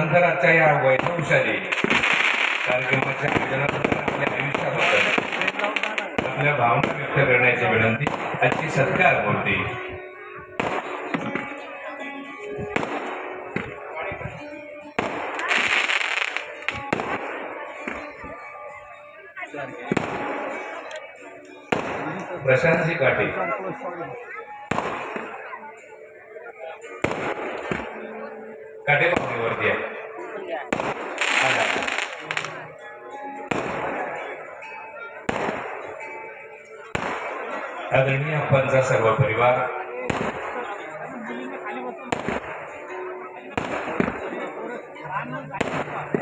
अनंतराच्या या वैभवशाली कार्यक्रमाच्या आयोजनाबद्दल आपल्या आयुष्याबद्दल आपल्या भावना व्यक्त करण्याची विनंती आजची सत्कार मूर्ती प्रशांतजी काटे काटे पाहुणेवरती आहे आदरणीय आपणचा सर्व परिवार.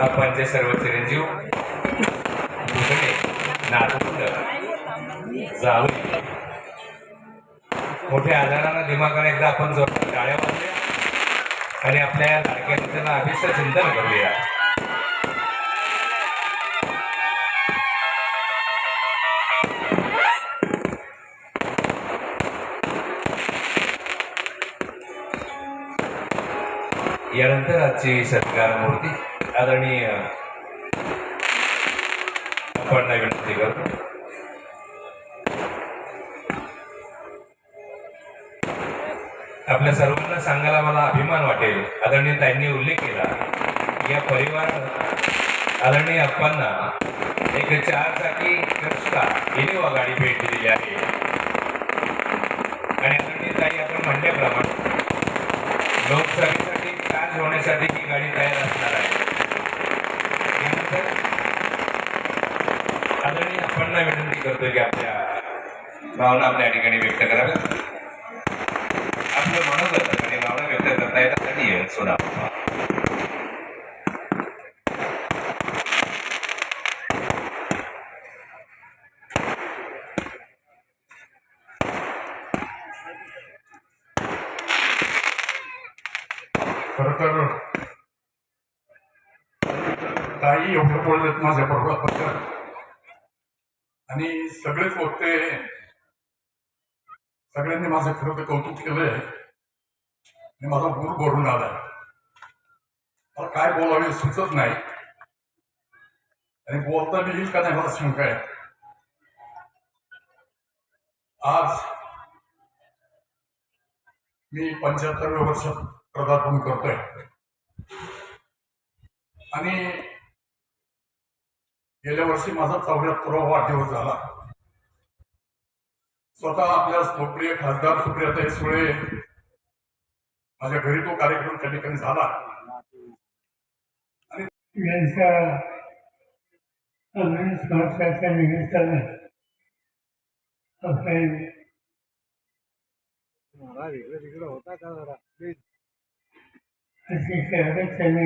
आपणचे सर्व चिरंजीव. पुतणे नातवंड जावई. मोठ्या आधारानं दिमागाने एकदा आपण जोरदार टाळ्या वाजल्या आणि आपल्या या लाडक्या नेत्यांना अभिष्ट चिंतन करूया. यानंतर आजची सत्कार मूर्ती आदरणीय आपण विनंती करतो. आपल्या सर्वांना सांगायला मला अभिमान वाटेल. आदरणीय ताईंनी उल्लेख केला. या परिवार आदरणीय अप्पांना एक चार चाकी क्रिस्टा इनोवा गाडी भेट दिलेली आहे. आणि आदरणीय ताई आपण म्हणल्याप्रमाणे लोकसभेसाठी चार्ज होण्यासाठी ही गाडी तयार असणार आहे. यानंतर आदरणीय अप्पांना विनंती करतो की आपल्या भावना आपल्या ठिकाणी व्यक्त कराव्यात. आपलं मनोगत आणि भावना व्यक्त करता येतात सोडा. खर तर काही एवढं बोललेत माझ्या बरोबर आणि सगळेच होते सगळ्यांनी माझं खरं तर कौतुक केलंय. आणि माझा गुर भरून आलाय. मला काय बोलावे सुचत नाही. आणि बोलता मी येईल का नाही मला शंका आहे. आज मी पंच्याहत्तरव्या वर्षात प्रदार्पण करतोय. आणि गेल्या वर्षी माझा चौऱ्याहत्तरावा वाढदिवस झाला. स्वतः आपल्या लोकप्रिय खासदार सुप्रियाताई सुळे माझ्या घरी तो कार्यक्रम त्या ठिकाणी झाला यांच्या संस्थाच्या निमित्ताने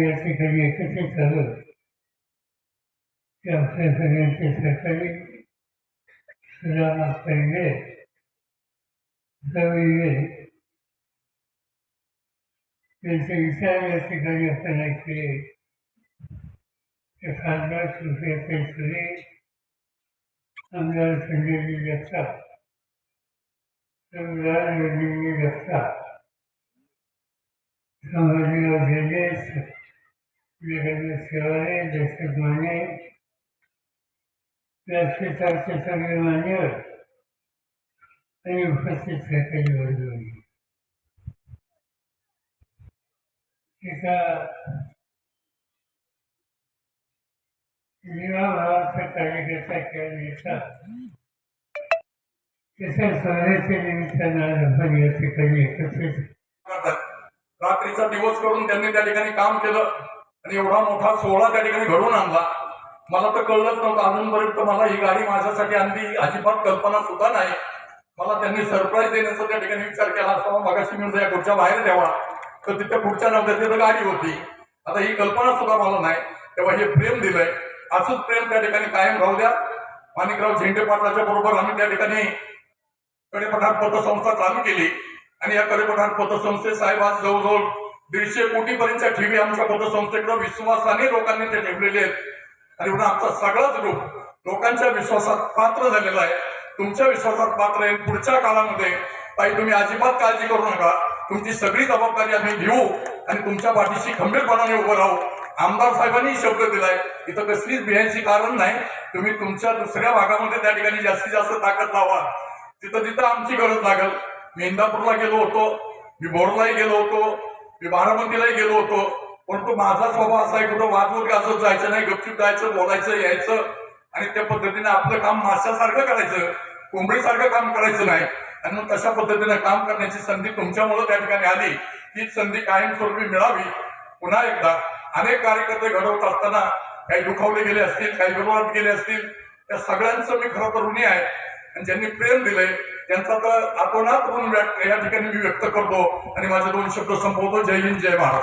या ठिकाणी एकत्रित झालो की आपल्या सगळ्यांचे सहकारी सुधामा पहिले रवीने त्यांचे विचार या ठिकाणी आपण ऐकले ते खासदार सुप्रियाताई सुरे आमदार संजयजी जगताप आमदार रजनी जगताप संभाजीराव झेंडेस विवेकानंद शेवाळे दशरथ माने व्यासपीठाचे सगळे मान्यवर आणि उपस्थित सहकारी वर्गणी एका विवाह कार्यकर्ता केला त्याच्या सोहळ्याच्या निमित्तानं या ठिकाणी एकत्रित. रात्रीचा दिवस करून त्यांनी त्या ठिकाणी काम केलं आणि एवढा मोठा सोहळा त्या ठिकाणी घडवून आणला. मला तर कळलंच नव्हतं अजूनपर्यंत मला ही गाडी माझ्यासाठी आणली अजिबात कल्पना सुद्धा नाही. मला त्यांनी सरप्राईज देण्याचा त्या ठिकाणी विचार केला असता मगाशी मिळतो या खुर्च्या बाहेर द्यावा तर तिथे पुढच्या नव्हत्या तिथं गाडी होती. आता ही कल्पना सुद्धा मला नाही. तेव्हा हे प्रेम दिलंय. असंच प्रेम त्या ठिकाणी कायम राहू द्या. माणिकराव झेंडे पाटलाच्या बरोबर आम्ही त्या ठिकाणी कडेपठाण पतसंस्था चालू केली. आणि या कडेपठाण पतसंस्थे साहेब आज जवळजवळ दीडशे कोटीपर्यंतच्या ठेवी आमच्या पतसंस्थेकडे विश्वासाने लोकांनी ते ठेवलेले आहेत. आणि म्हणून आमचा सगळाच ग्रुप लोकांच्या विश्वासात पात्र झालेला आहे. तुमच्या विश्वासात पात्र आहे. पुढच्या काळामध्ये ताई तुम्ही अजिबात काळजी करू नका. तुमची सगळी जबाबदारी आम्ही घेऊ आणि तुमच्या पाठीशी खंबीरपणाने उभं राहू. आमदार साहेबांनी शब्द दिलाय. इथं कसलीच बियांची कारण नाही. तुम्ही तुमच्या दुसऱ्या भागामध्ये त्या ठिकाणी जास्तीत जास्त ताकद लावा. तिथं तिथं आमची गरज लागल. मी इंदापूरला गेलो होतो. मी बोरलाही गेलो होतो. मी बारामतीलाही गेलो होतो. परंतु माझा स्वभाव असा आहे कुठं वाजवत गाजत जायचं नाही गपचूप जायचं बोलायचं यायचं. आणि त्या पद्धतीने आपलं काम माशासारखं करायचं. कोंबडीसारखं काम करायचं नाही. आणि मग तशा पद्धतीने काम करण्याची संधी तुमच्यामुळे त्या ठिकाणी आली. ही संधी कायमस्वरूपी मिळावी. पुन्हा एकदा अनेक कार्यकर्ते घडवत असताना काही दुखावले गेले असतील काही विरोधात गेले असतील त्या सगळ्यांचं मी खरं तर ऋणी आहे. आणि ज्यांनी प्रेम दिलंय त्यांचा तर आतोनात ऋण व्यक्त या ठिकाणी मी व्यक्त करतो आणि माझे दोन शब्द संपवतो. जय हिंद जय महाराज